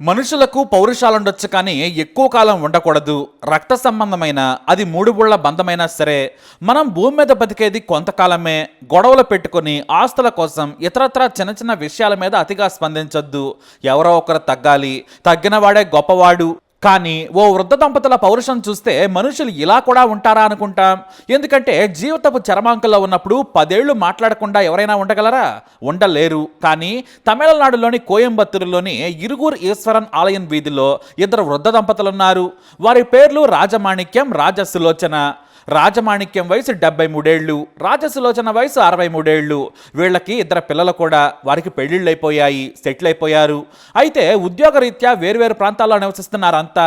మనుషులకు పౌరుషాలుండొచ్చు కానీ ఎక్కువ కాలం ఉండకూడదు. రక్త సంబంధమైన అది మూడు బుళ్ళ బంధమైనా సరే మనం భూమి మీద బతికేది కొంతకాలమే. గొడవలు పెట్టుకొని ఆస్తుల కోసం ఇతరత్ర చిన్న చిన్న విషయాల మీద అతిగా స్పందించొద్దు. ఎవరో ఒకరు తగ్గాలి. తగ్గిన వాడే గొప్పవాడు. కానీ ఓ వృద్ధ దంపతుల పౌరుషం చూస్తే మనుషులు ఇలా కూడా ఉంటారా అనుకుంటాం? ఎందుకంటే జీవితపు చరమాంకంలో ఉన్నప్పుడు పదేళ్ళు మాట్లాడకుండా ఎవరైనా ఉండగలరా? ఉండలేరు. కానీ తమిళనాడులోని కోయంబత్తూరులోని ఇరుగురు ఈశ్వరన్ ఆలయం వీధిలో ఇద్దరు వృద్ధ దంపతులు ఉన్నారు వారి పేర్లు రాజమాణిక్యం రాజసులోచన. రాజమాణిక్యం వయసు డెబ్బై మూడేళ్ళు రాజసులోచన వయసు అరవై మూడేళ్ళు వీళ్ళకి ఇద్దరు పిల్లలు కూడా వారికి పెళ్ళిళ్ళు అయిపోయాయి సెటిల్ అయిపోయారు అయితే ఉద్యోగరీత్యా వేరువేరు ప్రాంతాల్లో నివసిస్తున్నారంతా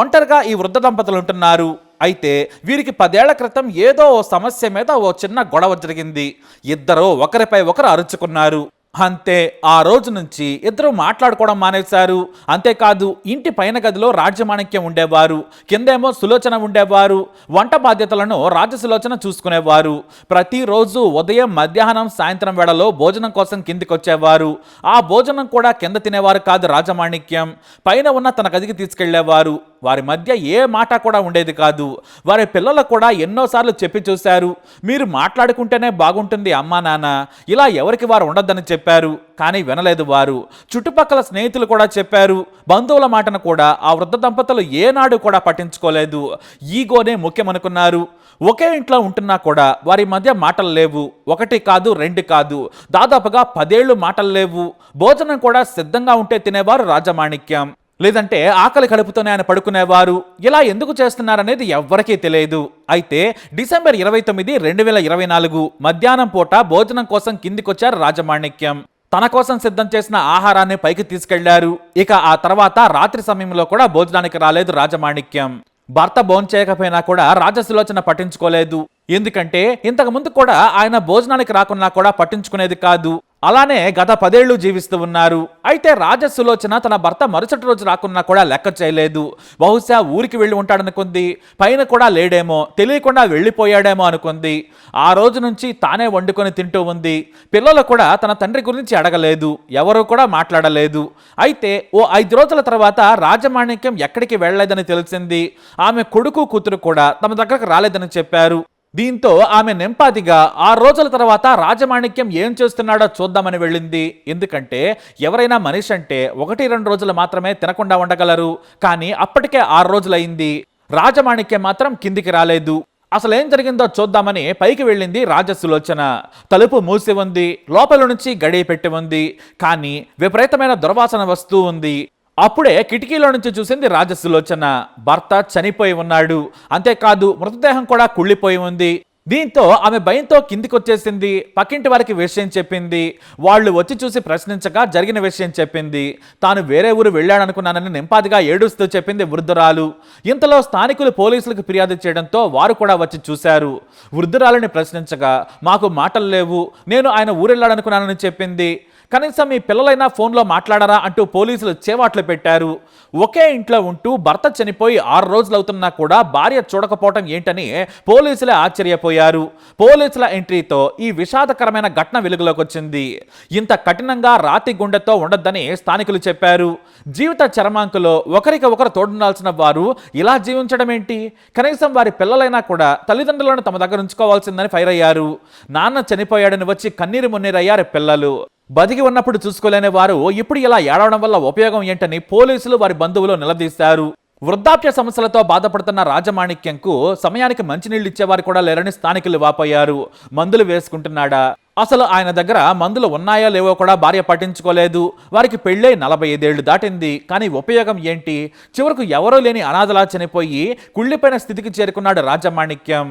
ఒంటరిగా ఈ వృద్ధ దంపతులు ఉంటున్నారు. అయితే వీరికి పదేళ్ళ క్రితం ఏదో ఓ సమస్య మీద ఓ చిన్న గొడవ జరిగింది. ఇద్దరు ఒకరిపై ఒకరు అరుచుకున్నారు. అంతే ఆ రోజు నుంచి ఇద్దరు మాట్లాడుకోవడం మానేశారు. అంతేకాదు ఇంటి పైన గదిలో రాజ్యమాణిక్యం ఉండేవారు. కిందేమో సులోచన ఉండేవారు. వంట బాధ్యతలను రాజసులోచన చూసుకునేవారు. ప్రతిరోజు ఉదయం మధ్యాహ్నం సాయంత్రం వేళలో భోజనం కోసం కిందికి వచ్చేవారు ఆ భోజనం కూడా కింద తినేవారు కాదు రాజమాణిక్యం పైన ఉన్న తన గదికి తీసుకెళ్ళేవారు. వారి మధ్య ఏ మాట కూడా ఉండేది కాదు. వారి పిల్లలకు కూడా ఎన్నోసార్లు చెప్పి చూశారు. మీరు మాట్లాడుకుంటేనే బాగుంటుంది అమ్మా నాన్న. ఇలా ఎవరికి వారు ఉండొద్దని చెప్పారు. కానీ వినలేదు వారు. చుట్టుపక్కల స్నేహితులు కూడా చెప్పారు. బంధువుల మాటను కూడా ఆ వృద్ధ దంపతులు ఏనాడు కూడా పట్టించుకోలేదు. ఈగోనే ముఖ్యమనుకున్నారు. ఒకే ఇంట్లో ఉంటున్నా కూడా వారి మధ్య మాటలు లేవు. ఒకటి కాదు రెండు కాదు. దాదాపుగా పదేళ్ళు మాటలు లేవు. భోజనం కూడా సిద్ధంగా ఉంటే తినేవారు రాజమాణిక్యం. లేదంటే ఆకలి కడుపుతోనే ఆయన పడుకునేవారు. ఇలా ఎందుకు చేస్తున్నారనేది ఎవ్వరికీ తెలియదు. అయితే డిసెంబర్ ఇరవై తొమ్మిది రెండు వేల ఇరవై నాలుగు మధ్యాహ్నం పూట భోజనం కోసం కిందికొచ్చారు రాజమాణిక్యం. తన కోసం సిద్ధం చేసిన ఆహారాన్ని పైకి తీసుకెళ్ళారు. ఇక ఆ తర్వాత రాత్రి సమయంలో కూడా భోజనానికి రాలేదు రాజమాణిక్యం. భర్త భోంచేయకపోయినా కూడా రాజసులోచన పట్టించుకోలేదు. ఎందుకంటే ఇంతకు ముందు కూడా ఆయన భోజనానికి రాకున్నా కూడా పట్టించుకునేది కాదు. అలానే గత పదేళ్ళు జీవిస్తూ ఉన్నారు. అయితే రాజసులోచన తన భర్త మరుసటి రోజు రాకున్నా కూడా లెక్క చేయలేదు. బహుశా ఊరికి వెళ్ళి ఉంటాడనుకుంది. పైన కూడా లేడేమో తెలియకుండా వెళ్ళిపోయాడేమో అనుకుంది. ఆ రోజు నుంచి తానే వండుకొని తింటూ ఉంది. పిల్లలు కూడా తన తండ్రి గురించి అడగలేదు. ఎవరూ కూడా మాట్లాడలేదు. అయితే ఓ ఐదు రోజుల తర్వాత రాజమాణిక్యం ఎక్కడికి వెళ్ళలేదని తెలిసింది. ఆమె కొడుకు కూతురు కూడా తమ దగ్గరకు రాలేదని చెప్పారు. దీంతో ఆమె నెంపాతిగా ఆ రోజుల తర్వాత రాజమాణిక్యం ఏం చేస్తున్నాడో చూద్దామని వెళ్ళింది. ఎందుకంటే ఎవరైనా మనిషి అంటే ఒకటి రెండు రోజులు మాత్రమే తినకుండా ఉండగలరు. కానీ అప్పటికే ఆరు రోజులైంది. రాజమాణిక్యం మాత్రం కిందికి రాలేదు. అసలు ఏం జరిగిందో చూద్దామని పైకి వెళ్ళింది రాజసులోచన. తలుపు మూసి ఉంది. లోపల నుంచి గడియ పెట్టి ఉంది. కానీ విపరీతమైన దుర్వాసన వస్తూ ఉంది. అప్పుడే కిటికీలో నుంచి చూసింది రాజసులోచన భర్త చనిపోయి ఉన్నాడు. అంతేకాదు మృతదేహం కూడా కుళ్ళిపోయి ఉంది. దీంతో ఆమె భయంతో కిందికి వచ్చేసింది పక్కింటి వారికి విషయం చెప్పింది వాళ్ళు వచ్చి చూసి ప్రశ్నించగా జరిగిన విషయం చెప్పింది. తాను వేరే ఊరు వెళ్ళాడనుకున్నానని నింపాదిగా ఏడుస్తూ చెప్పింది వృద్ధురాలు. ఇంతలో స్థానికులు పోలీసులకు ఫిర్యాదు చేయడంతో వారు కూడా వచ్చి చూశారు. వృద్ధురాలని ప్రశ్నించగా మాకు మాటలు లేవు నేను ఆయన ఊరెళ్ళాడనుకున్నానని చెప్పింది. కనీసం మీ పిల్లలైనా ఫోన్లో మాట్లాడరా? అంటూ పోలీసులు చేవాట్లు పెట్టారు. ఒకే ఇంట్లో ఉంటూ భర్త చనిపోయి ఆరు రోజులు అవుతున్నా కూడా భార్య చూడకపోవటం ఏంటని పోలీసులే ఆశ్చర్యపోయారు. పోలీసుల ఎంట్రీతో ఈ విషాదకరమైన ఘటన వెలుగులోకి వచ్చింది ఇంత కఠినంగా రాతి గుండెతో ఉండొద్దని స్థానికులు చెప్పారు. జీవిత చరమాంకులో ఒకరికి ఒకరు తోడుండాల్సిన వారు ఇలా జీవించడం ఏంటి కనీసం వారి పిల్లలైనా కూడా తల్లిదండ్రులను తమ దగ్గర ఉంచుకోవాల్సిందని ఫైర్ అయ్యారు నాన్న చనిపోయాడని వచ్చి కన్నీరు మున్నీరయ్యారు పిల్లలు. బతికి ఉన్నప్పుడు చూసుకోలేని వారు ఇప్పుడు ఇలా ఏడవడం వల్ల ఉపయోగం ఏంటని పోలీసులు వారి బంధువులు నిలదీశారు. వృద్ధాప్య సమస్యలతో బాధపడుతున్న రాజమాణిక్యంకు సమయానికి మంచినీళ్ళు ఇచ్చేవారు కూడా లేరని స్థానికులు వాపోయారు. మందులు వేసుకుంటున్నాడా? అసలు ఆయన దగ్గర మందులు ఉన్నాయో లేవో కూడా భార్య పట్టించుకోలేదు. వారికి పెళ్ళై నలభై ఐదేళ్ళు దాటింది. కానీ ఉపయోగం ఏంటి? చివరకు ఎవరూ లేని అనాథలా చనిపోయి కుళ్ళిపోయిన స్థితికి చేరుకున్నాడు రాజమాణిక్యం.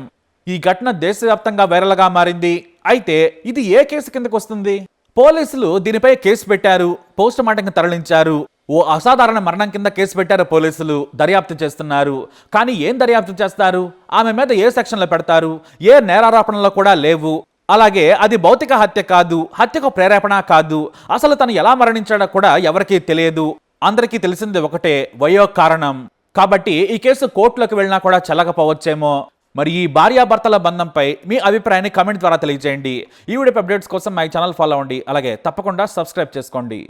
ఈ ఘటన దేశవ్యాప్తంగా వైరల్గా మారింది. అయితే ఇది ఏ కేసు కిందకు వస్తుంది పోలీసులు దీనిపై కేసు పెట్టారు. పోస్టుమార్టంకి తరలించారు. ఓ అసాధారణ మరణం కింద కేసు పెట్టారు పోలీసులు దర్యాప్తు చేస్తున్నారు. కానీ ఏం దర్యాప్తు చేస్తారు? ఆమె మీద ఏ సెక్షన్లో పెడతారు? ఏ నేరారోపణలో కూడా లేవు. అలాగే అది భౌతిక హత్య కాదు హత్యకు ప్రేరేపణ కాదు. అసలు తను ఎలా మరణించాడో కూడా ఎవరికీ తెలియదు. అందరికీ తెలిసింది ఒకటే వయో కారణం. కాబట్టి ఈ కేసు కోర్టులోకి వెళ్ళినా కూడా చెల్లకపోవచ్చేమో. మరి ఈ భార్యాభర్తల బంధంపై మీ అభిప్రాయాన్ని కమెంట్ ద్వారా తెలియజేయండి. ఈ వీడియో అప్డేట్స్ కోసం మా ఛానల్ ఫాలో అవ్వండి. అలాగే తప్పకుండా సబ్స్క్రైబ్ చేసుకోండి.